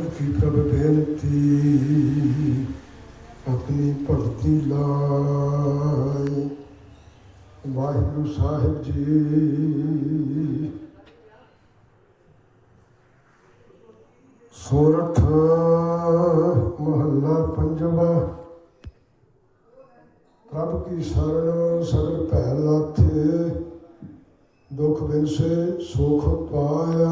ਕੀ ਪ੍ਰਭ ਬੇਨਤੀ? ਆਪਣੀ ਭਗਤੀ ਲਾਏ ਵਾਹਿਗੁਰੂ ਸਾਹਿਬ ਜੀ। ਸੋਰਠ ਮਹੱਲਾ ਪੰਜਵਾ। ਪ੍ਰਭ ਕੀ ਸ਼ਰਨ ਸਗਲ ਭੈ ਲਾਥੇ। ਦੁਖ ਬਿਨਸੇ ਸੁਖ ਪਾਇਆ।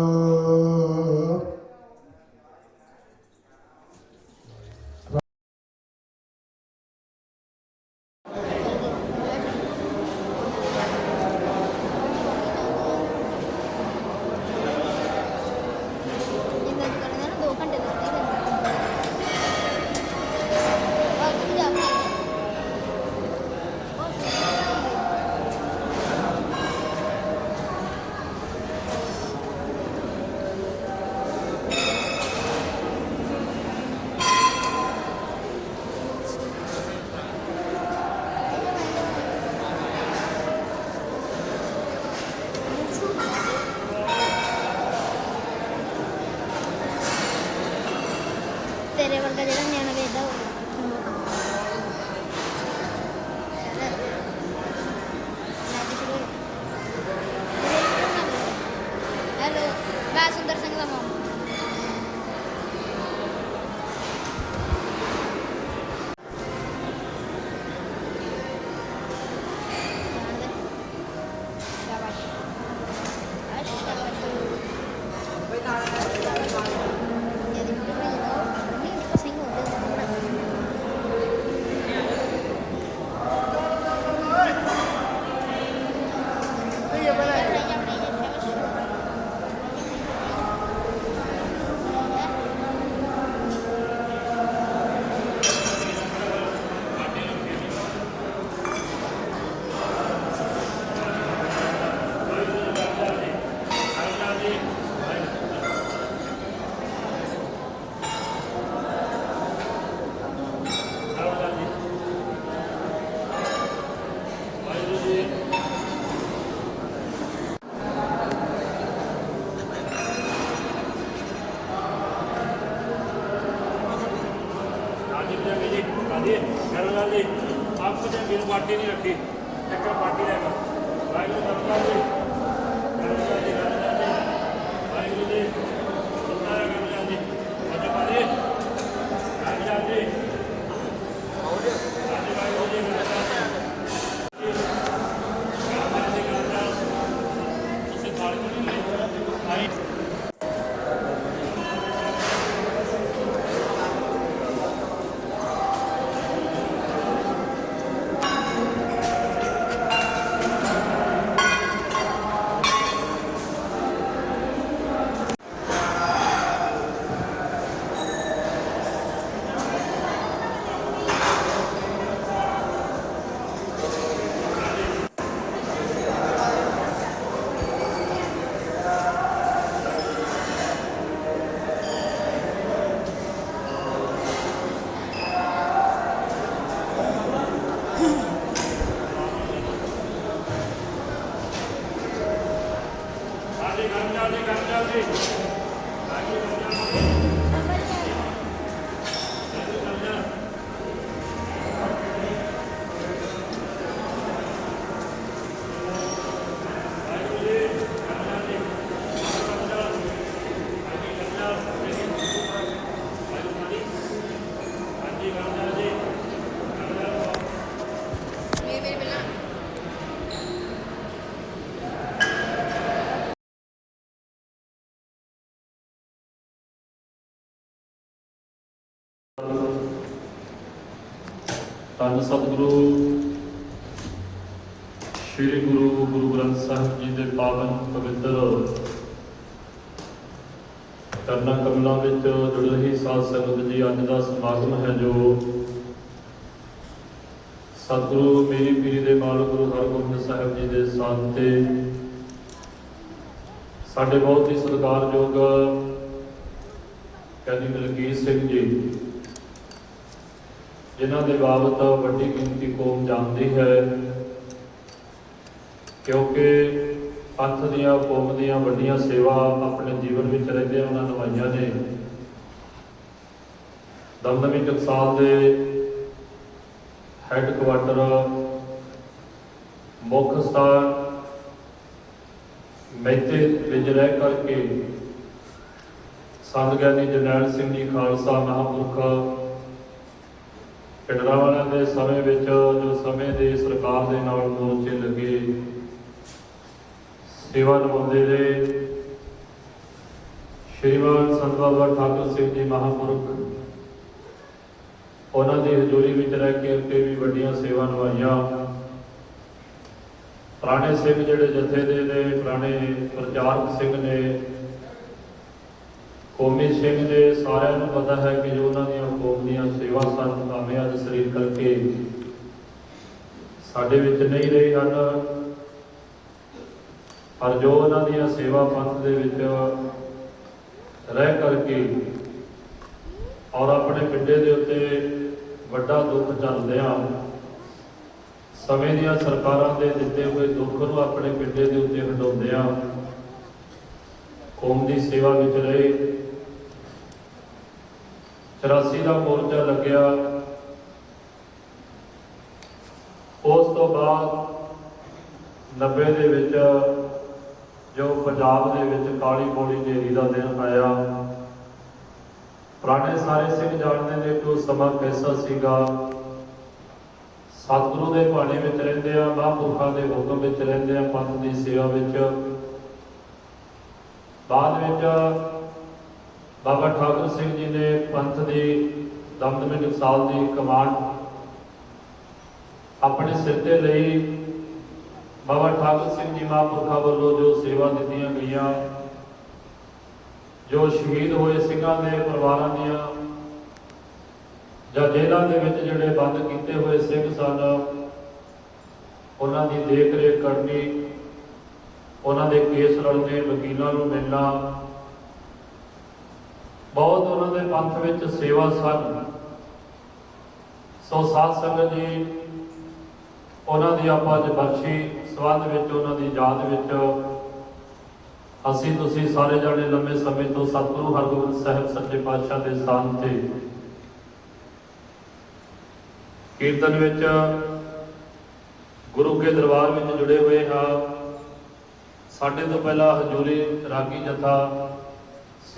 ગાંધાજી ગાંધાજી ਧੰਨ ਸਤਿਗੁਰੂ, ਸ੍ਰੀ ਗੁਰੂ ਗੁਰੂ ਗ੍ਰੰਥ ਸਾਹਿਬ ਜੀ ਦੇ ਪਾਵਨ ਪਵਿੱਤਰ ਕਰਨਾ ਕਮਲਾ ਵਿੱਚ ਜੁੜ ਰਹੀ ਸਾਧ ਸੰਗਤ ਜੀ, ਅੱਜ ਦਾ ਸਮਾਗਮ ਹੈ ਜੋ ਸਤਿਗੁਰੂ ਮੇਰੀ ਪੀਰੀ ਦੇ ਮਾਲਕ ਗੁਰੂ ਹਰਗੋਬਿੰਦ ਸਾਹਿਬ ਜੀ ਦੇ ਸਾਥ ਤੇ ਸਾਡੇ ਬਹੁਤ ਹੀ ਸਤਿਕਾਰਯੋਗ ਕਹਿੰਦੀ ਬਲਕੀਰ ਸਿੰਘ ਜੀ ਜਿਨ੍ਹਾਂ ਦੇ ਬਾਬਤ ਵੱਡੀ ਗਿਣਤੀ ਕੋਮ ਜਾਣਦੀ ਹੈ, ਕਿਉਂਕਿ ਪੰਥ ਦੀਆਂ, ਕੌਮ ਦੀਆਂ ਵੱਡੀਆਂ ਸੇਵਾ ਆਪਣੇ ਜੀਵਨ ਵਿੱਚ ਰਹਿੰਦੇ ਉਹਨਾਂ ਨਿਭਾਈਆਂ ਨੇ। ਦਮਦਮੀ ਟਕਸਾਲ ਦੇ ਹੈੱਡ ਕੁਆਟਰ ਮੁੱਖ ਸਥਾਨ ਮੈਤੇ ਵਿੱਚ ਰਹਿ ਕਰਕੇ ਸੰਤ ਗਿਆਨੀ ਜਨਰਲ ਸਿੰਘ ਜੀ ਖਾਲਸਾ ਮਹਾਂਪੁਰਖ ਪਿੰਡਰਾਂ ਵਾਲਿਆਂ ਦੇ ਸਮੇਂ ਵਿੱਚ, ਜੋ ਸਮੇਂ ਦੇ ਸਰਕਾਰ ਦੇ ਨਾਲ ਮੋਰਚੇ ਲੱਗੇ, ਸੇਵਾ ਨਿਭਾਉਂਦੇ ਰਹੇ। ਸ਼੍ਰੀਮਾਨ ਸੰਤ ਬਾਬਾ ਠਾਕੁਰ ਸਿੰਘ ਜੀ ਮਹਾਂਪੁਰਖ, ਉਹਨਾਂ ਦੀ ਹਜ਼ੂਰੀ ਵਿੱਚ ਰਹਿ ਕੇ ਅੱਗੇ ਵੀ ਵੱਡੀਆਂ ਸੇਵਾ ਨਿਭਾਈਆਂ। ਪੁਰਾਣੇ ਸਿੰਘ ਜਿਹੜੇ ਜਥੇ ਦੇ ਨੇ, ਪੁਰਾਣੇ ਪ੍ਰਚਾਰਕ ਸਿੰਘ ਨੇ ਕੌਮੀ ਸਿੰਘ ਦੇ ਸਾਰਿਆਂ ਨੂੰ ਪਤਾ ਹੈ ਕਿ ਜੋ ਉਹਨਾਂ ਦੀਆਂ ਕੌਮ ਦੀਆਂ ਸੇਵਾ ਸਨ ਭਾਵੇਂ ਅੱਜ ਸਰੀਰ ਕਰਕੇ ਸਾਡੇ ਵਿੱਚ ਨਹੀਂ ਰਹੇ ਹਨ, ਪਰ ਜੋ ਉਹਨਾਂ ਦੀਆਂ ਸੇਵਾ ਪੰਥ ਦੇ ਵਿੱਚ ਰਹਿ ਕਰਕੇ ਔਰ ਆਪਣੇ ਪਿੰਡੇ ਦੇ ਉੱਤੇ ਵੱਡਾ ਦੁੱਖ ਚੱਲਦਿਆਂ ਸਮੇਂ ਦੀਆਂ ਸਰਕਾਰਾਂ ਦੇ ਦਿੱਤੇ ਹੋਏ ਦੁੱਖ ਨੂੰ ਆਪਣੇ ਪਿੰਡੇ ਦੇ ਉੱਤੇ ਹਟਾਉਂਦਿਆਂ ਕੌਮ ਦੀ ਸੇਵਾ ਵਿੱਚ ਰਹੇ। 84 ਦਾ ਮੋਰਚਾ ਲੱਗਿਆ। ਉਸ ਤੋਂ ਬਾਅਦ 90 ਦੇ ਵਿੱਚ ਜੋ ਪੰਜਾਬ ਦੇ ਵਿੱਚ ਕਾਲੀ ਬੋਲੀ ਢੇਰੀ ਦਾ ਦਿਨ ਆਇਆ। ਪੁਰਾਣੇ ਸਾਰੇ ਸਿੰਘ ਜਾਣਦੇ ਨੇ ਕਿ ਉਹ ਸਮਾਂ ਕੈਸਾ ਸੀਗਾ। ਸਤਿਗੁਰੂ ਦੇ ਭਾਣੇ ਵਿੱਚ ਰਹਿੰਦੇ ਆ, ਮਹਾਂਪੁਰਖਾਂ ਦੇ ਹੁਕਮ ਵਿੱਚ ਰਹਿੰਦੇ ਆ, ਪੰਥ ਦੀ ਸੇਵਾ ਵਿੱਚ। ਬਾਅਦ ਵਿੱਚ ਬਾਬਾ ਠਾਕੁਰ ਸਿੰਘ ਜੀ ਨੇ ਪੰਥ ਦੀ ਦਮਦਮੇ ਟਕਸਾਲ ਦੀ ਕਮਾਂਡ ਆਪਣੇ ਸਿਰ ਤੇ ਲਈ ਬਾਬਾ ਠਾਕੁਰ ਸਿੰਘ ਜੀ ਮਹਾਂਪੁਰਖਾਂ ਵੱਲੋਂ ਜੋ ਸੇਵਾ ਦਿੱਤੀਆਂ ਗਈਆਂ, ਜੋ ਸ਼ਹੀਦ ਹੋਏ ਸਿੰਘਾਂ ਦੇ ਪਰਿਵਾਰਾਂ ਦੀਆਂ, ਜਾਂ ਜੇਲ੍ਹਾਂ ਦੇ ਵਿੱਚ ਜਿਹੜੇ ਬੰਦ ਕੀਤੇ ਹੋਏ ਸਿੰਘ ਸਨ, ਉਹਨਾਂ ਦੀ ਦੇਖ ਰੇਖ ਕਰਨੀ, ਉਹਨਾਂ ਦੇ ਕੇਸ ਲੜਨੇ ਵਕੀਲਾਂ ਨੂੰ ਮਿਲਣਾ ਬਹੁਤ ਉਹਨਾਂ ਦੇ ਪੰਥ ਵਿੱਚ ਸੇਵਾ ਸਨ ਸੋ ਸਾਧ ਸੰਗਤ ਜੀ, ਉਹਨਾਂ ਦੀ ਆਪਾਂ ਅੱਜ ਬਖਸ਼ੀ, ਸਬੰਧ ਵਿੱਚ ਉਹਨਾਂ ਦੀ ਯਾਦ ਵਿੱਚ ਅਸੀਂ ਤੁਸੀਂ ਸਾਰੇ ਜਾਣੇ ਲੰਮੇ ਸਮੇਂ ਤੋਂ ਸਤਿਗੁਰੂ ਹਰਗੋਬਿੰਦ ਸਾਹਿਬ ਸੱਚੇ ਪਾਤਸ਼ਾਹ ਦੇ ਸਥਾਨ ਤੇ ਕੀਰਤਨ ਵਿੱਚ ਗੁਰੂ ਕੇ ਦਰਬਾਰ ਵਿੱਚ ਜੁੜੇ ਹੋਏ ਹਾਂ। ਸਾਡੇ ਤੋਂ ਪਹਿਲਾਂ ਹਜੂਰੀ ਰਾਗੀ ਜਥਾ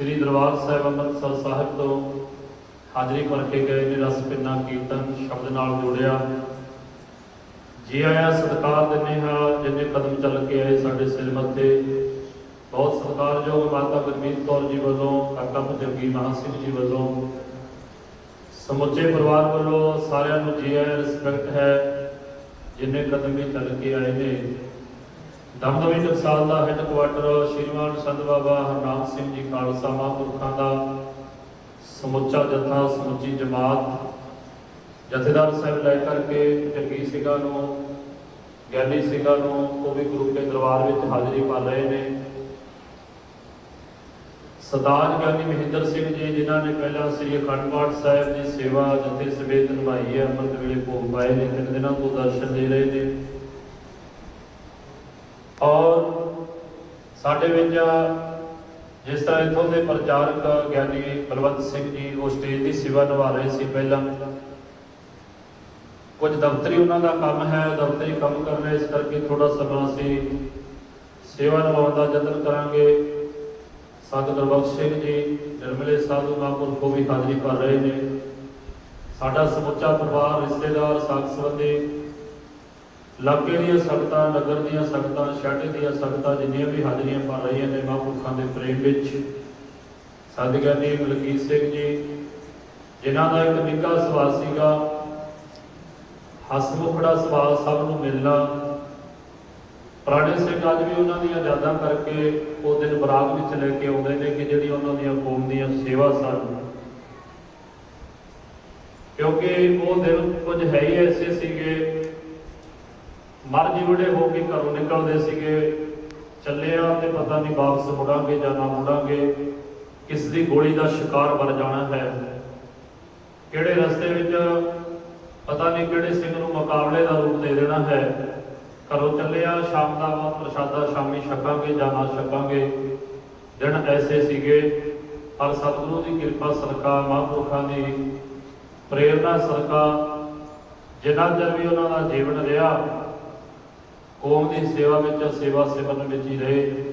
ਸ੍ਰੀ ਦਰਬਾਰ ਸਾਹਿਬ ਅੰਮ੍ਰਿਤਸਰ ਸਾਹਿਬ ਤੋਂ ਹਾਜ਼ਰੀ ਭਰ ਕੇ ਗਏ ਨੇ ਰਸ ਪਿੰਨਾ ਕੀਰਤਨ ਸ਼ਬਦ ਨਾਲ ਜੋੜਿਆ। ਜੀ ਆਇਆ ਸਤਿਕਾਰ ਦਿੰਦੇ ਹਾਂ, ਜਿੰਨੇ ਕਦਮ ਚੱਲ ਕੇ ਆਏ ਸਾਡੇ ਸਿਰ ਮੱਥੇ, ਬਹੁਤ ਸਤਿਕਾਰਯੋਗ ਮਾਤਾ ਗੁਰਮੀਤ ਕੌਰ ਜੀ ਵੱਲੋਂ, ਕਾਕਾ ਭਜੰਗੀ ਮਹਾਂ ਸਿੰਘ ਜੀ ਵੱਲੋਂ, ਸਮੁੱਚੇ ਪਰਿਵਾਰ ਵੱਲੋਂ ਸਾਰਿਆਂ ਨੂੰ ਜੀ ਆਇਆਂ ਰਿਸਪੈਕਟ ਹੈ, ਜਿੰਨੇ ਕਦਮ ਵੀ ਚੱਲ ਕੇ ਆਏ ਨੇ ਦਮਦਮੀ ਟਕਸਾਲ ਦਾ ਹੈੱਡਕੁਆਟਰ ਸ਼੍ਰੀਮਾਨ ਸੰਤ ਬਾਬਾ ਹਰਨਾਮ ਸਿੰਘ ਜੀ ਖਾਲਸਾ ਮਹਾਂਪੁਰਖਾਂ ਦਾ ਸਮੁੱਚਾ ਜਥਾ, ਸਮੁੱਚੀ ਜਮਾਤ ਜਥੇਦਾਰ ਸਾਹਿਬ ਲੈ ਕਰਕੇ ਜੱਗੀ ਸਿੰਘਾਂ ਨੂੰ, ਗਿਆਨੀ ਸਿੰਘਾਂ ਨੂੰ ਉਹ ਵੀ ਗੁਰੂ ਕੇ ਦਰਬਾਰ ਵਿੱਚ ਹਾਜ਼ਰੀ ਭਰ ਰਹੇ ਨੇ। ਸਰਦਾਰ ਗਿਆਨੀ ਮਹਿੰਦਰ ਸਿੰਘ ਜੀ, ਜਿਨ੍ਹਾਂ ਨੇ ਪਹਿਲਾਂ ਸ੍ਰੀ ਅਖੰਡ ਪਾਠ ਸਾਹਿਬ ਦੀ ਸੇਵਾ ਜਥੇ ਸਮੇਤ ਨਿਭਾਈ ਹੈ, ਅੰਮ੍ਰਿਤ ਵੇਲੇ ਭੋਗ ਪਾਏ ਨੇ, ਤਿੰਨ ਦਿਨਾਂ ਤੋਂ ਦਰਸ਼ਨ ਦੇ ਰਹੇ ਨੇ। ਔਰ ਸਾਡੇ ਵਿੱਚ ਜਿਸ ਤਰ੍ਹਾਂ ਇੱਥੋਂ ਦੇ ਪ੍ਰਚਾਰਕ ਗਿਆਨੀ ਬਲਵੰਤ ਸਿੰਘ ਜੀ, ਉਹ ਸਟੇਜ ਦੀ ਸੇਵਾ ਨਿਭਾ ਰਹੇ ਸੀ ਪਹਿਲਾਂ। ਕੁਝ ਦਫ਼ਤਰੀ ਉਹਨਾਂ ਦਾ ਕੰਮ ਹੈ, ਦਫ਼ਤਰੀ ਕੰਮ ਕਰਨਾ ਇਸ ਕਰਕੇ ਥੋੜਾ ਸਮਾਂ ਅਸੀਂ ਸੇਵਾ ਨਿਭਾਉਣ ਦਾ ਯਤਨ ਕਰਾਂਗੇ। ਸੰਤ ਗੁਰਬਖਸ਼ ਸਿੰਘ ਜੀ, ਨਿਰਮਲੇ ਸਾਧੂ ਮਹਾਂਪੁਰਖੋ ਵੀ ਹਾਜ਼ਰੀ ਭਰ ਰਹੇ ਨੇ। ਸਾਡਾ ਸਮੁੱਚਾ ਪਰਿਵਾਰ, ਰਿਸ਼ਤੇਦਾਰ ਸਾਥ ਸੰਬੰਧੀ ਲਾਗੇ ਦੀਆਂ ਸੰਗਤਾਂ ਨਗਰ ਦੀਆਂ ਸੰਗਤਾਂ ਸ਼ਹਿਰ ਦੀਆਂ ਸੰਗਤਾਂ ਜਿੰਨੀਆਂ ਵੀ ਹਾਜ਼ਰੀਆਂ ਭਰ ਰਹੀਆਂ ਨੇ ਮਹਾਂਪੁਰਖਾਂ ਦੇ ਪ੍ਰੇਮ ਵਿੱਚ। ਸੰਤ ਗਿਆਨੀ ਮਲਕੀਤ ਸਿੰਘ ਜੀ, ਜਿਨ੍ਹਾਂ ਦਾ ਇੱਕ ਨਿੱਘਾ ਸੁਭਾਅ ਸੀਗਾ, ਹਸਮੁਖੜਾ ਸੁਭਾਅ ਸਭ ਨੂੰ ਮਿਲਣਾ। ਪੁਰਾਣੇ ਸਿੰਘ ਅੱਜ ਵੀ ਉਹਨਾਂ ਦੀਆਂ ਯਾਦਾਂ ਕਰਕੇ ਉਹ ਦਿਨ ਬਰਾਗ ਵਿੱਚ ਲੈ ਕੇ ਆਉਂਦੇ ਨੇ ਕਿ ਜਿਹੜੀ ਉਹਨਾਂ ਦੀਆਂ ਕੌਮ ਦੀਆਂ ਸੇਵਾ ਸਨ। ਕਿਉਂਕਿ ਉਹ ਦਿਨ ਕੁਝ ਹੈ ਹੀ ਐਸੇ ਸੀਗੇ ਮਰ ਜਿਵੜੇ ਹੋ ਕੇ ਘਰੋਂ ਨਿਕਲਦੇ ਸੀਗੇ। ਚੱਲੇ ਆ ਤੇ ਪਤਾ ਨਹੀਂ ਵਾਪਸ ਮੁੜਾਂਗੇ ਜਾਂ ਨਾ ਮੁੜਾਂਗੇ। ਕਿਸ ਦੀ ਗੋਲੀ ਦਾ ਸ਼ਿਕਾਰ ਬਣ ਜਾਣਾ ਹੈ। ਕਿਹੜੇ ਰਸਤੇ ਵਿੱਚ ਪਤਾ ਨਹੀਂ ਕਿਹੜੇ ਸਿੰਘ ਨੂੰ ਮੁਕਾਬਲੇ ਦਾ ਰੂਪ ਦੇ ਦੇਣਾ ਹੈ। ਘਰੋਂ ਚੱਲੇ ਆ, ਸ਼ਾਮ ਦਾ ਪ੍ਰਸ਼ਾਦਾ ਸ਼ਾਮੀ ਛਕਾਂਗੇ ਜਾਂ ਨਾ ਛਕਾਂਗੇ। ਦਿਨ ਐਸੇ ਸੀਗੇ। ਪਰ ਸਤਿਗੁਰੂ ਦੀ ਕਿਰਪਾ ਸਦਕਾ ਮਹਾਂਪੁਰਖਾਂ ਦੀ ਪ੍ਰੇਰਣਾ ਸਦਕਾ ਜਿੰਨਾ ਚਿਰ ਵੀ ਉਹਨਾਂ ਦਾ ਜੀਵਨ ਰਿਹਾ ਕੌਮ ਦੀ ਸੇਵਾ ਵਿੱਚ, ਸੇਵਾ ਸਿਮਰਨ ਵਿੱਚ ਹੀ ਰਹੇ।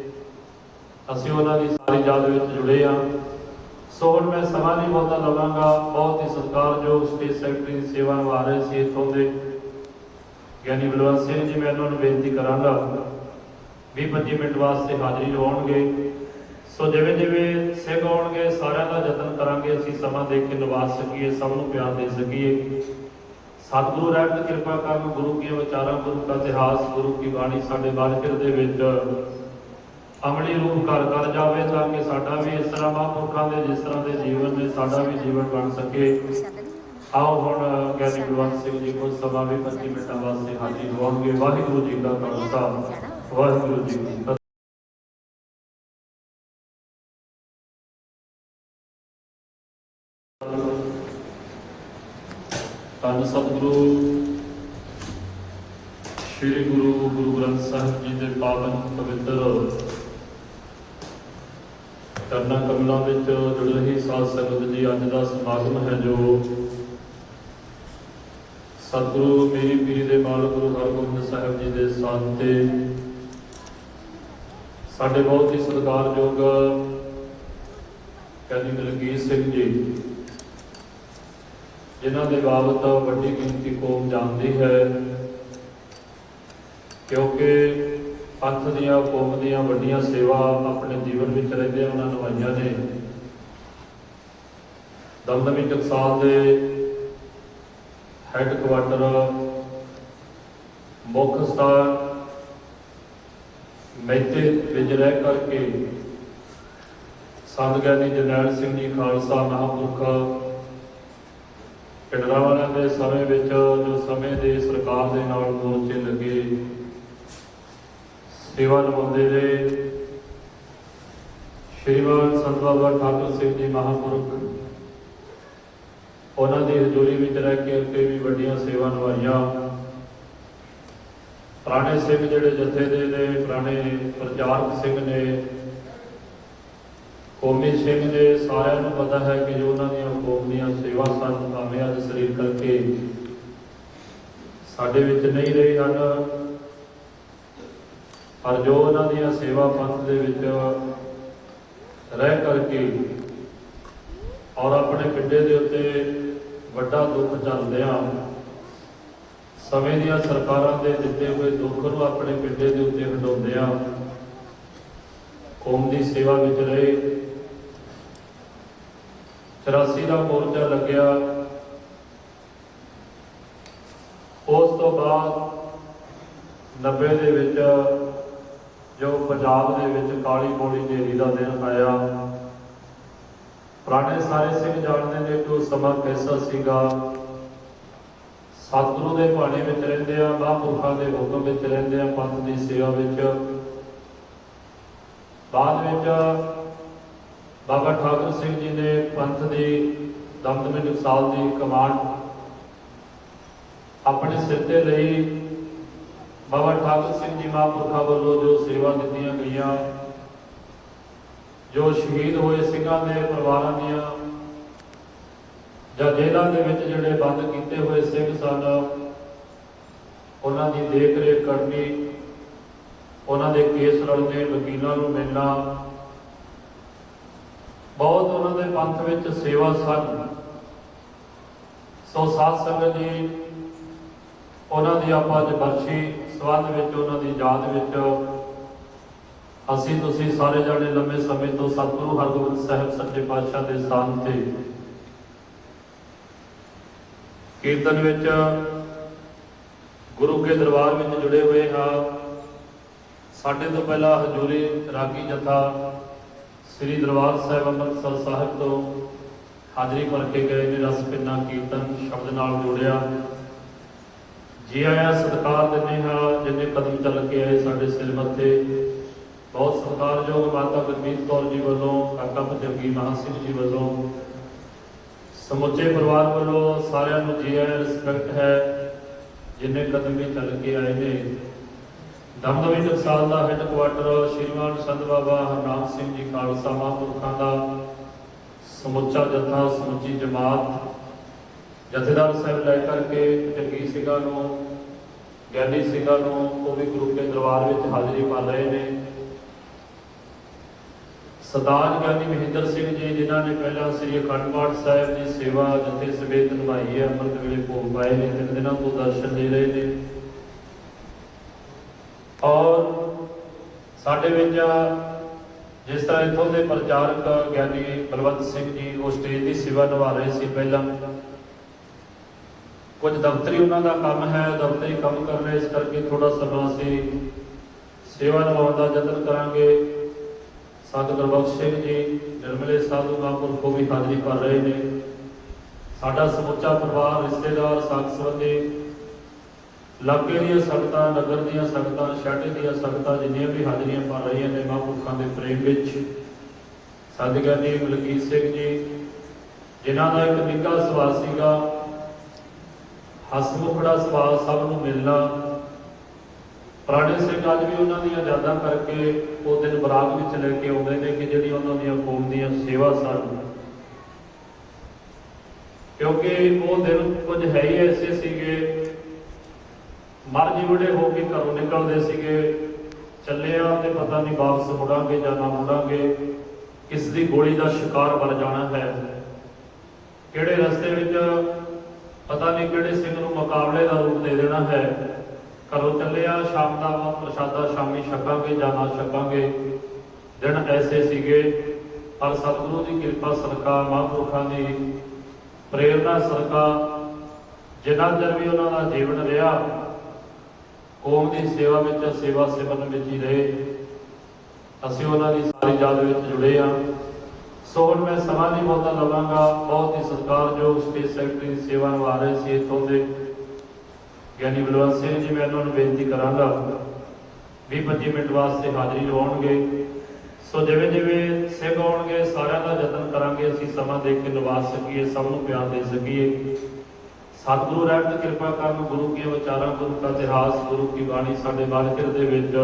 ਅਸੀਂ ਉਹਨਾਂ ਦੀ ਸਾਰੀ ਯਾਦ ਵਿੱਚ ਜੁੜੇ ਆ ਸੋ ਹੁਣ ਮੈਂ ਸਮਾਂ ਨਹੀਂ ਬਹੁਤਾ ਲਵਾਂਗਾ। ਬਹੁਤ ਹੀ ਸਤਿਕਾਰਯੋਗ ਸਟੇਟ ਸੈਕਟਰੀ ਦੀ ਸੇਵਾ ਨਿਭਾ ਰਹੇ ਸੀ ਇੱਥੋਂ ਦੇ। ਗਿਆਨੀ ਬਲਵੰਤ ਸਿੰਘ ਜੀ, ਮੈਂ ਉਹਨਾਂ ਨੂੰ ਬੇਨਤੀ ਕਰਾਂਗਾ 20-25 ਮਿੰਟ ਵਾਸਤੇ ਹਾਜ਼ਰੀ ਲਵਾਉਣਗੇ। ਸੋ ਜਿਵੇਂ ਜਿਵੇਂ ਸਿੰਘ ਆਉਣਗੇ, ਸਾਰਿਆਂ ਦਾ ਯਤਨ ਕਰਾਂਗੇ। ਅਸੀਂ ਸਮਾਂ ਦੇ ਕੇ ਨਿਵਾਸ ਸਕੀਏ, ਸਭ ਨੂੰ ਪਿਆਰ ਦੇ ਸਕੀਏ। ਸਤਿਗੁਰੂ ਰਹਿਮਤ ਕਿਰਪਾ ਕਰਨ ਗੁਰੂ ਕੀ ਵਿਚਾਰਾਂ, ਗੁਰੂ ਦਾ ਇਤਿਹਾਸ, ਗੁਰੂ ਕੀ ਬਾਣੀ ਸਾਡੇ ਬਾਲਕਿਰ ਦੇ ਵਿੱਚ ਅਮਲੀ ਰੂਪ ਕਰ ਕਰ ਜਾਵੇ ਤਾਂ ਕਿ ਸਾਡਾ ਵੀ ਇਸ ਤਰ੍ਹਾਂ ਮਹਾਂਪੁਰਖਾਂ ਦੇ, ਜਿਸ ਤਰ੍ਹਾਂ ਦੇ ਜੀਵਨ ਨੇ, ਸਾਡਾ ਵੀ ਜੀਵਨ ਬਣ ਸਕੇ। ਆਓ ਹੁਣ ਗਿਆਨੀ ਬਲਵੰਤ ਸਿੰਘ ਜੀ ਕੋਲ ਸਮਾਂ ਵੀ 25 ਮਿੰਟਾਂ ਵਾਸਤੇ ਹਾਜ਼ਰੀ ਲਵਾਉਣਗੇ ਵਾਹਿਗੁਰੂ ਜੀ ਦਾ ਖਾਲਸਾ, ਵਾਹਿਗੁਰੂ ਜੀ ਕੀ ਫਤਿਹ ਧੰਨ ਸਤਿਗੁਰੂ, ਸ੍ਰੀ ਗੁਰੂ ਗੁਰੂ ਗ੍ਰੰਥ ਸਾਹਿਬ ਜੀ ਦੇ ਪਾਵਨ ਪਵਿੱਤਰ ਕਰਨਾ ਕਮਲਾਂ ਵਿੱਚ ਜੁੜ ਰਹੀ ਸਾਧ ਸੰਗਤ ਜੀ, ਅੱਜ ਦਾ ਸਮਾਗਮ ਹੈ ਜੋ ਸਤਿਗੁਰੂ ਮੇਰੀ ਪੀਰੀ ਦੇ ਮਾਲਕ ਗੁਰੂ ਹਰਗੋਬਿੰਦ ਸਾਹਿਬ ਜੀ ਦੇ ਸਾਥ ਤੇ ਸਾਡੇ ਬਹੁਤ ਹੀ ਸਤਿਕਾਰਯੋਗ ਕਹਿੰਦੀ ਦਲਗੀਰ ਸਿੰਘ ਜੀ ਜਿਨ੍ਹਾਂ ਦੇ ਬਾਬਤ ਵੱਡੀ ਗਿਣਤੀ ਕੌਮ ਜਾਣਦੀ ਹੈ, ਕਿਉਂਕਿ ਪੰਥ ਦੀਆਂ ਕੌਮ ਦੀਆਂ ਵੱਡੀਆਂ ਸੇਵਾ ਆਪਣੇ ਜੀਵਨ ਵਿੱਚ ਰਹਿੰਦੇ ਉਹਨਾਂ ਨਿਭਾਈਆਂ ਨੇ। ਦਮਦਮੀ ਟਕਸਾਲ ਦੇ ਹੈੱਡ ਕੁਆਟਰ ਮੁੱਖ ਸਥਾਨ ਮੈਤੇ ਵਿੱਚ ਰਹਿ ਕਰਕੇ ਸੰਤ ਗਿਆਨੀ ਜਰਨੈਲ ਸਿੰਘ ਜੀ ਖਾਲਸਾ ਮਹਾਂਪੁਰਖ ਪਿੰਡਰਾਂ ਵਾਲਿਆਂ ਦੇ ਸਮੇਂ ਵਿੱਚ, ਜੋ ਸਮੇਂ ਦੇ ਸਰਕਾਰ ਦੇ ਨਾਲ ਮੋਰਚੇ ਲੱਗੇ, ਸੇਵਾ ਨਿਭਾਉਂਦੇ ਰਹੇ। ਸ਼੍ਰੀਮਾਨ ਸੰਤ ਬਾਬਾ ਠਾਕੁਰ ਸਿੰਘ ਜੀ ਮਹਾਂਪੁਰਖ, ਉਹਨਾਂ ਦੀ ਹਜ਼ੂਰੀ ਵਿੱਚ ਰਹਿ ਕੇ ਅੱਗੇ ਵੀ ਵੱਡੀਆਂ ਸੇਵਾ ਨਿਭਾਈਆਂ। ਪੁਰਾਣੇ ਸਿੰਘ ਜਿਹੜੇ ਜਥੇ ਦੇ ਨੇ, ਪੁਰਾਣੇ ਪ੍ਰਚਾਰਕ ਸਿੰਘ ਨੇ, ਕੌਮੀ ਸਿੰਘ ਨੇ, ਸਾਰਿਆਂ ਨੂੰ ਪਤਾ ਹੈ ਕਿ ਜੋ ਉਹਨਾਂ ਦੀਆਂ ਕੌਮ ਦੀਆਂ ਸੇਵਾ ਸਨ ਭਾਵੇਂ ਅੱਜ ਸਰੀਰ ਕਰਕੇ ਸਾਡੇ ਵਿੱਚ ਨਹੀਂ ਰਹੇ ਹਨ। ਪਰ ਜੋ ਉਹਨਾਂ ਦੀਆਂ ਸੇਵਾ ਪੰਥ ਦੇ ਵਿੱਚ ਰਹਿ ਕਰਕੇ ਔਰ ਆਪਣੇ ਪਿੰਡੇ ਦੇ ਉੱਤੇ ਵੱਡਾ ਦੁੱਖ ਝੱਲਦਿਆਂ ਸਮੇਂ ਦੀਆਂ ਸਰਕਾਰਾਂ ਦੇ ਦਿੱਤੇ ਹੋਏ ਦੁੱਖ ਨੂੰ ਆਪਣੇ ਪਿੰਡੇ ਦੇ ਉੱਤੇ ਹਟਾਉਂਦਿਆਂ ਕੌਮ ਦੀ ਸੇਵਾ ਵਿੱਚ ਰਹੇ। 84 ਦਾ ਮੋਰਚਾ ਲੱਗਿਆ ਉਸ ਤੋਂ ਬਾਅਦ 90 ਦੇ ਵਿੱਚ ਜੋ ਪੰਜਾਬ ਦੇ ਵਿੱਚ ਕਾਲੀ ਬੋਲੀ ਦੇਰੀ ਦਾ ਦਿਨ ਆਇਆ, ਪੁਰਾਣੇ ਸਾਰੇ ਸਿੰਘ ਜਾਣਦੇ ਨੇ ਕਿ ਉਹ ਸਮਾਂ ਕੈਸਾ ਸੀਗਾ। ਸਤਿਗੁਰੂ ਦੇ ਬਾਣੇ ਵਿੱਚ ਰਹਿੰਦੇ ਆ, ਮਹਾਂਪੁਰਖਾਂ ਦੇ ਹੁਕਮ ਵਿੱਚ ਰਹਿੰਦੇ ਆ, ਪੰਥ ਦੀ ਸੇਵਾ ਵਿੱਚ। ਬਾਅਦ ਵਿੱਚ ਬਾਬਾ ਠਾਕੁਰ ਸਿੰਘ ਜੀ ਨੇ ਪੰਥ ਦੀ ਦਮਦਮੇ ਟਕਸਾਲ ਦੀ ਕਮਾਂਡ ਆਪਣੇ ਸਿਰ ਤੇ ਲਈ ਬਾਬਾ ਠਾਕੁਰ ਸਿੰਘ ਜੀ ਮਹਾਂਪੁਰਖਾਂ ਵੱਲੋਂ ਜੋ ਸੇਵਾ ਦਿੱਤੀਆਂ ਗਈਆਂ, ਜੋ ਸ਼ਹੀਦ ਹੋਏ ਸਿੰਘਾਂ ਦੇ ਪਰਿਵਾਰਾਂ ਦੀਆਂ, ਜਾਂ ਜੇਲ੍ਹਾਂ ਦੇ ਵਿੱਚ ਜਿਹੜੇ ਬੰਦ ਕੀਤੇ ਹੋਏ ਸਿੰਘ ਸਨ, ਉਹਨਾਂ ਦੀ ਦੇਖ ਰੇਖ ਕਰਨੀ, ਉਹਨਾਂ ਦੇ ਕੇਸ ਲੜਨੇ ਵਕੀਲਾਂ ਨੂੰ ਮਿਲਣਾ, ਬਹੁਤ ਉਹਨਾਂ ਦੇ ਪੰਥ ਵਿੱਚ ਸੇਵਾ ਸਨ। ਸੋ ਸਾਧ ਸੰਗਤ ਜੀ ਉਹਨਾਂ ਦੀ ਆਪਾਂ ਅੱਜ ਬਰਸ਼ੀ ਸਬੰਧ ਵਿੱਚ ਉਹਨਾਂ ਦੀ ਯਾਦ ਵਿੱਚ ਅਸੀਂ ਤੁਸੀਂ ਸਾਰੇ ਜਾਣੇ ਲੰਮੇ ਸਮੇਂ ਤੋਂ ਸਤਿਗੁਰੂ ਹਰਗੋਬਿੰਦ ਸਾਹਿਬ ਸੱਚੇ ਪਾਤਸ਼ਾਹ ਦੇ ਸਥਾਨ ਤੇ ਕੀਰਤਨ ਵਿੱਚ ਗੁਰੂ ਕੇ ਦਰਬਾਰ ਵਿੱਚ ਜੁੜੇ ਹੋਏ ਹਾਂ। ਸਾਡੇ ਤੋਂ ਪਹਿਲਾਂ ਹਜੂਰੀ ਰਾਗੀ ਜਥਾ ਸ੍ਰੀ ਦਰਬਾਰ ਸਾਹਿਬ ਅੰਮ੍ਰਿਤਸਰ ਸਾਹਿਬ ਤੋਂ ਹਾਜ਼ਰੀ ਭਰ ਕੇ ਗਏ ਨੇ। ਰਸ ਪਿੰਨਾ ਕੀਰਤਨ ਸ਼ਬਦ ਨਾਲ ਜੋੜਿਆ। ਜੀ ਆਇਆ ਸਤਿਕਾਰ ਦਿੰਦੇ ਹਾਂ, ਜਿੰਨੇ ਕਦਮ ਚੱਲ ਕੇ ਆਏ ਸਾਡੇ ਸਿਰ ਮੱਥੇ, ਬਹੁਤ ਸਤਿਕਾਰਯੋਗ ਮਾਤਾ ਗੁਰਮੀਤ ਕੌਰ ਜੀ ਵੱਲੋਂ, ਕਾਕਾ ਪੰਜਾਬੀ ਮਹਾਂ ਸਿੰਘ ਜੀ ਵੱਲੋਂ, ਸਮੁੱਚੇ ਪਰਿਵਾਰ ਵੱਲੋਂ ਸਾਰਿਆਂ ਨੂੰ ਜੀ ਆਇਆ ਰਿਸਪੈਕਟ ਹੈ, ਜਿੰਨੇ ਕਦਮ ਵੀ ਚੱਲ ਕੇ ਆਏ ਨੇ। ਦਮਦਮੀ ਟਕਸਾਲ ਦਾ ਹੈੱਡ ਕੁਆਟਰ, ਸ਼੍ਰੀਮਾਨ ਸੰਤ ਬਾਬਾ ਹਰਨਾਮ ਸਿੰਘ ਜੀ ਖਾਲਸਾ ਮਹਾਂਪੁਰਖਾਂ ਦਾ ਸਮੁੱਚਾ ਜਥਾ, ਸਮੁੱਚੀ ਜਮਾਤ ਜਥੇਦਾਰ ਸਾਹਿਬ ਲੈ ਕਰਕੇ ਜੱਗੀ ਸਿੰਘਾਂ ਨੂੰ, ਗਿਆਨੀ ਸਿੰਘਾਂ ਨੂੰ ਉਹ ਵੀ ਗੁਰੂ ਕੇ ਦਰਬਾਰ ਵਿੱਚ ਹਾਜ਼ਰੀ ਭਰ ਰਹੇ ਨੇ। ਸਰਦਾਰ ਗਿਆਨੀ ਮਹਿੰਦਰ ਸਿੰਘ ਜੀ, ਜਿਨ੍ਹਾਂ ਨੇ ਪਹਿਲਾਂ ਸ੍ਰੀ ਅਖੰਡ ਪਾਠ ਸਾਹਿਬ ਦੀ ਸੇਵਾ ਜਥੇ ਸਮੇਤ ਨਿਭਾਈ ਹੈ, ਅੰਮ੍ਰਿਤ ਵੇਲੇ ਭੋਗ ਪਾਏ ਨੇ ਤਿੰਨ ਦਿਨਾਂ ਤੋਂ ਦਰਸ਼ਨ ਦੇ ਰਹੇ ਨੇ। ਔਰ ਸਾਡੇ ਵਿੱਚ ਜਿਸ ਤਰ੍ਹਾਂ ਇੱਥੋਂ ਦੇ ਪ੍ਰਚਾਰਕ ਗਿਆਨੀ ਬਲਵੰਤ ਸਿੰਘ ਜੀ, ਉਹ ਸਟੇਜ ਦੀ ਸੇਵਾ ਨਿਭਾ ਰਹੇ ਸੀ ਪਹਿਲਾਂ। ਕੁਝ ਦਫ਼ਤਰੀ ਉਹਨਾਂ ਦਾ ਕੰਮ ਹੈ, ਦਫ਼ਤਰੀ ਕੰਮ ਕਰ ਰਹੇ, ਇਸ ਕਰਕੇ ਥੋੜਾ ਸਮਾਂ ਅਸੀਂ ਸੇਵਾ ਨਿਭਾਉਣ ਦਾ ਯਤਨ ਕਰਾਂਗੇ। ਸੰਤ ਗੁਰਬਖਸ਼ ਸਿੰਘ ਜੀ, ਨਿਰਮਲੇ ਸਾਧੂ ਮਹਾਂਪੁਰਖੋ ਵੀ ਹਾਜ਼ਰੀ ਭਰ ਰਹੇ ਨੇ। ਸਾਡਾ ਸਮੁੱਚਾ ਪਰਿਵਾਰ, ਰਿਸ਼ਤੇਦਾਰ ਸਾਥ ਸੰਬੰਧੀ, ਲਾਗੇ ਦੀਆਂ ਸੰਗਤਾਂ, ਨਗਰ ਦੀਆਂ ਸੰਗਤਾਂ ਸ਼ਾਟੇ ਦੀਆਂ ਸੰਗਤਾਂ ਜਿੰਨੀਆਂ ਵੀ ਹਾਜ਼ਰੀਆਂ ਭਰ ਰਹੀਆਂ ਨੇ ਮਹਾਂਪੁਰਖਾਂ ਦੇ ਪ੍ਰੇਮ ਵਿੱਚ। ਸਾਧਗਾਨੀ ਮਲਕੀਤ ਸਿੰਘ ਜੀ, ਜਿਨ੍ਹਾਂ ਦਾ ਇੱਕ ਨਿੱਘਾ ਸੁਭਾਅ ਸੀਗਾ ਹਸਮੁਖੜਾ ਸੁਭਾਅ ਸਭ ਨੂੰ ਮਿਲਣਾ। ਪੁਰਾਣੇ ਸਿੰਘ ਅੱਜ ਵੀ ਉਹਨਾਂ ਦੀਆਂ ਯਾਦਾਂ ਕਰਕੇ ਉਹ ਦਿਨ ਬਰਾਗ ਵਿੱਚ ਲੈ ਕੇ ਆਉਂਦੇ ਨੇ ਕਿ ਜਿਹੜੀ ਉਹਨਾਂ ਦੀਆਂ ਕੌਮ ਦੀਆਂ ਸੇਵਾ ਸਨ। ਕਿਉਂਕਿ ਉਹ ਦਿਨ ਕੁਝ ਹੈ ਹੀ ਐਸੇ ਸੀਗੇ, ਮਰ ਜਿਵੜੇ ਹੋ ਕੇ ਘਰੋਂ ਨਿਕਲਦੇ ਸੀਗੇ। ਚੱਲੇ ਆ ਤੇ ਪਤਾ ਨਹੀਂ ਵਾਪਸ ਮੁੜਾਂਗੇ ਜਾਂ ਨਾ ਮੁੜਾਂਗੇ, ਕਿਸ ਦੀ ਗੋਲੀ ਦਾ ਸ਼ਿਕਾਰ ਬਣ ਜਾਣਾ ਹੈ। ਕਿਹੜੇ ਰਸਤੇ ਵਿੱਚ ਪਤਾ ਨਹੀਂ ਕਿਹੜੇ ਸਿੰਘ ਨੂੰ ਮੁਕਾਬਲੇ ਦਾ ਰੂਪ ਦੇ ਦੇਣਾ ਹੈ। ਘਰੋਂ ਚੱਲਿਆ ਸ਼ਾਮ ਦਾ ਵਾ ਪ੍ਰਸ਼ਾਦਾ ਸ਼ਾਮੀ ਛਕਾਂਗੇ ਜਾਣਾ ਛਕਾਂਗੇ। ਦਿਨ ਐਸੇ ਸੀਗੇ, ਪਰ ਸਤਿਗੁਰੂ ਦੀ ਕਿਰਪਾ ਸਦਕਾ ਮਹਾਂਪੁਰਖਾਂ ਦੀ ਪ੍ਰੇਰਣਾ ਸਦਕਾ ਜਿਨ੍ਹਾਂ ਚਿਰ ਵੀ ਉਹਨਾਂ ਦਾ ਜੀਵਨ ਰਿਹਾ, ਕੌਮ ਦੀ ਸੇਵਾ ਵਿੱਚ, ਸੇਵਾ ਸਿਮਰਨ ਵਿੱਚ ਹੀ ਰਹੇ। ਅਸੀਂ ਉਹਨਾਂ ਦੀ ਸਾਰੀ ਯਾਦ ਵਿੱਚ ਜੁੜੇ ਆ ਸੋ ਹੁਣ ਮੈਂ ਸਮਾਂ ਨਹੀਂ ਬਹੁਤਾ ਲਵਾਂਗਾ। ਬਹੁਤ ਹੀ ਸਤਿਕਾਰਯੋਗ ਸਟੇਟ ਸੈਕਟਰੀ ਦੀ ਸੇਵਾ ਨਿਭਾ ਰਹੇ ਸੀ ਇੱਥੋਂ ਦੇ। ਗਿਆਨੀ ਬਲਵੰਤ ਸਿੰਘ ਜੀ, ਮੈਂ ਉਹਨਾਂ ਨੂੰ ਬੇਨਤੀ ਕਰਾਂਗਾ 20-25 ਮਿੰਟ ਵਾਸਤੇ ਹਾਜ਼ਰੀ ਲਵਾਉਣਗੇ। ਸੋ ਜਿਵੇਂ ਜਿਵੇਂ ਸਿੰਘ ਆਉਣਗੇ, ਸਾਰਿਆਂ ਦਾ ਯਤਨ ਕਰਾਂਗੇ। ਅਸੀਂ ਸਮਾਂ ਦੇ ਕੇ ਨਿਭਾ ਸਕੀਏ, ਸਭ ਨੂੰ ਪਿਆਰ ਦੇ ਸਕੀਏ। ਸਤਿਗੁਰੂ ਰਹਿਮਤ ਕਿਰਪਾ ਕਰਨ, ਗੁਰੂ ਕੀ ਵਿਚਾਰਾਂ, ਗੁਰੂ ਦਾ ਇਤਿਹਾਸ, ਗੁਰੂ ਕੀ ਬਾਣੀ ਸਾਡੇ ਬਾਲਕਰ ਦੇ ਵਿੱਚ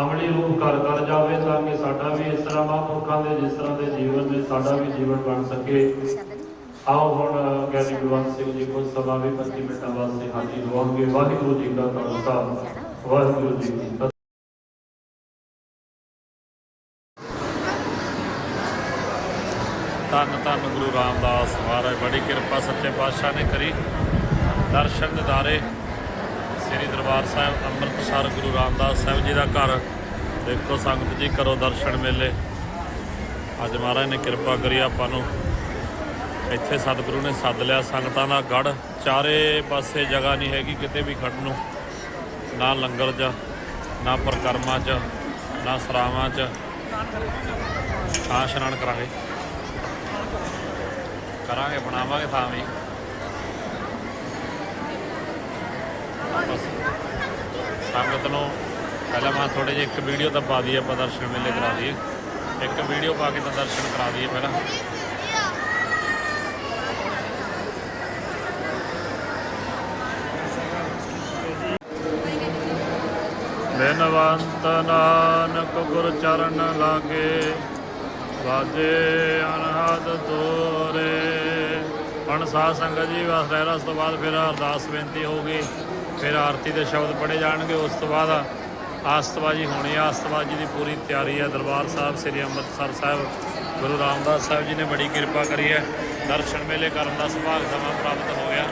ਅਮਲੀ ਰੂਪ ਕਰ ਕਰ ਜਾਵੇ ਤਾਂ ਕਿ ਸਾਡਾ ਵੀ ਇਸ ਤਰ੍ਹਾਂ ਮਹਾਂਪੁਰਖਾਂ ਦੇ, ਜਿਸ ਤਰ੍ਹਾਂ ਦੇ ਜੀਵਨ ਨੇ ਸਾਡਾ ਵੀ ਜੀਵਨ ਬਣ ਸਕੇ। ਆਓ ਹੁਣ ਗਿਆਨੀ ਗੁਰਵੰਤ ਸਿੰਘ ਜੀ ਕੋਲ ਸਭਾ ਵੀ 25 ਮਿੰਟਾਂ ਵਾਸਤੇ ਹਾਜ਼ਰ ਹੋਣਗੇ ਵਾਹਿਗੁਰੂ ਜੀ ਕਾ ਖਾਲਸਾ, ਵਾਹਿਗੁਰੂ ਜੀ ਕੀ ਫਤਿਹ। ਧੰਨ ਧੰਨ ਗੁਰੂ ਰਾਮਦਾਸ ਮਹਾਰਾਜ, ਬੜੀ ਕਿਰਪਾ ਸੱਚੇ ਪਾਤਸ਼ਾਹ ਨੇ ਕਰੀ। ਦਰਸ਼ਨ ਦਿਦਾਰੇ ਸ੍ਰੀ ਦਰਬਾਰ ਸਾਹਿਬ, ਅੰਮ੍ਰਿਤਸਰ, ਗੁਰੂ ਰਾਮਦਾਸ ਸਾਹਿਬ ਜੀ ਦਾ ਘਰ। ਦੇਖੋ ਸੰਗਤ ਜੀ, ਕਰੋ ਦਰਸ਼ਨ ਮੇਲੇ। ਅੱਜ ਮਹਾਰਾਜ ਨੇ ਕਿਰਪਾ ਕਰੀ ਆਪਾਂ ਨੂੰ। ਇੱਥੇ ਸਤਿਗੁਰੂ ਨੇ ਸੱਦ ਲਿਆ ਸੰਗਤਾਂ ਦਾ ਗੜ ਚਾਰੇ ਪਾਸੇ ਜਗ੍ਹਾ ਨਹੀਂ ਹੈਗੀ ਕਿਤੇ ਵੀ ਖੜਨ ਨੂੰ। ਨਾ ਲੰਗਰ 'ਚ, ਨਾ ਪ੍ਰਕਰਮਾਂ 'ਚ, ਨਾ ਸਰਾਵਾਂ 'ਚ। ਹਾਂ, ਇਸ਼ਨਾਨ ਕਰਾਂਗੇ। ਕਰਾਂਗੇ, ਬਣਾਵਾਂਗੇ ਥਾਂ ਵੀ। ਸੰਗਤ ਨੂੰ ਪਹਿਲਾਂ ਮੈਂ ਥੋੜੇ ਜਿਹੇ ਇੱਕ ਵੀਡੀਓ ਤਾਂ ਪਾ ਦਈਏ, ਆਪਾਂ ਦਰਸ਼ਨ ਮੇਲੇ ਕਰਾ ਦਈਏ। ਇੱਕ ਵੀਡੀਓ ਪਾ ਕੇ ਤਾਂ ਦਰਸ਼ਨ ਕਰਾ ਦਈਏ ਪਹਿਲਾਂ। ਬਿਨਵੰਤ ਨਾਨਕ ਗੁਰ ਚਰਨ ਲਾਗੇ, ਵਾਜੇ ਅਨਹਦ ਤੋਰੇ। ਹੁਣ ਸਾਧ ਸੰਗਤ ਜੀ ਵਸ ਰਹਿ, ਉਸ ਤੋਂ ਬਾਅਦ ਫਿਰ ਅਰਦਾਸ ਬੇਨਤੀ ਹੋਊਗੀ ਫਿਰ ਆਰਤੀ ਦੇ ਸ਼ਬਦ ਪੜ੍ਹੇ ਜਾਣਗੇ, ਉਸ ਤੋਂ ਬਾਅਦ ਆਸਤਵਾਜੀ ਹੋਣੀ ਆ। ਆਸਤਵਾਜੀ ਦੀ ਪੂਰੀ ਤਿਆਰੀ ਹੈ ਦਰਬਾਰ ਸਾਹਿਬ, ਸ੍ਰੀ ਅੰਮ੍ਰਿਤਸਰ ਸਾਹਿਬ, ਗੁਰੂ ਰਾਮਦਾਸ ਸਾਹਿਬ ਜੀ ਨੇ ਬੜੀ ਕਿਰਪਾ ਕਰੀ ਹੈ। ਦਰਸ਼ਨ ਮੇਲੇ ਕਰਨ ਦਾ ਸੁਭਾਗ ਸਮਾਂ ਪ੍ਰਾਪਤ ਹੋ ਗਿਆ।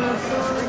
Jesus.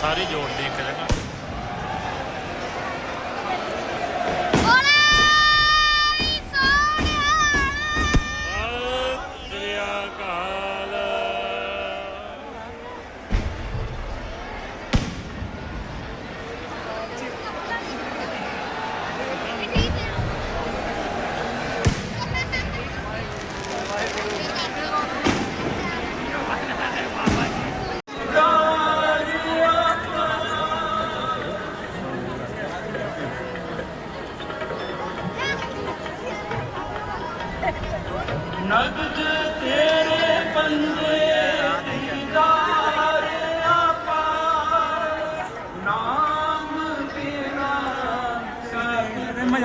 ਸਾਰੀ ਜੋੜਦੀ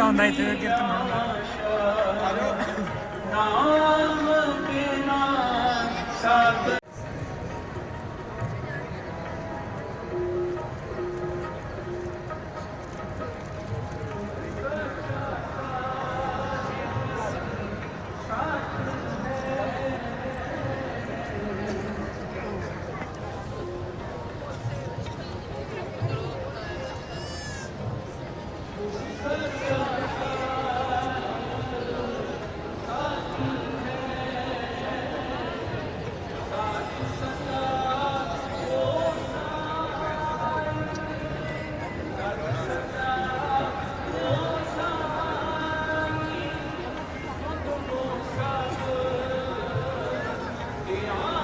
ਸਭ ਮਜ਼ਾ ਆਉਂਦਾ Yeah.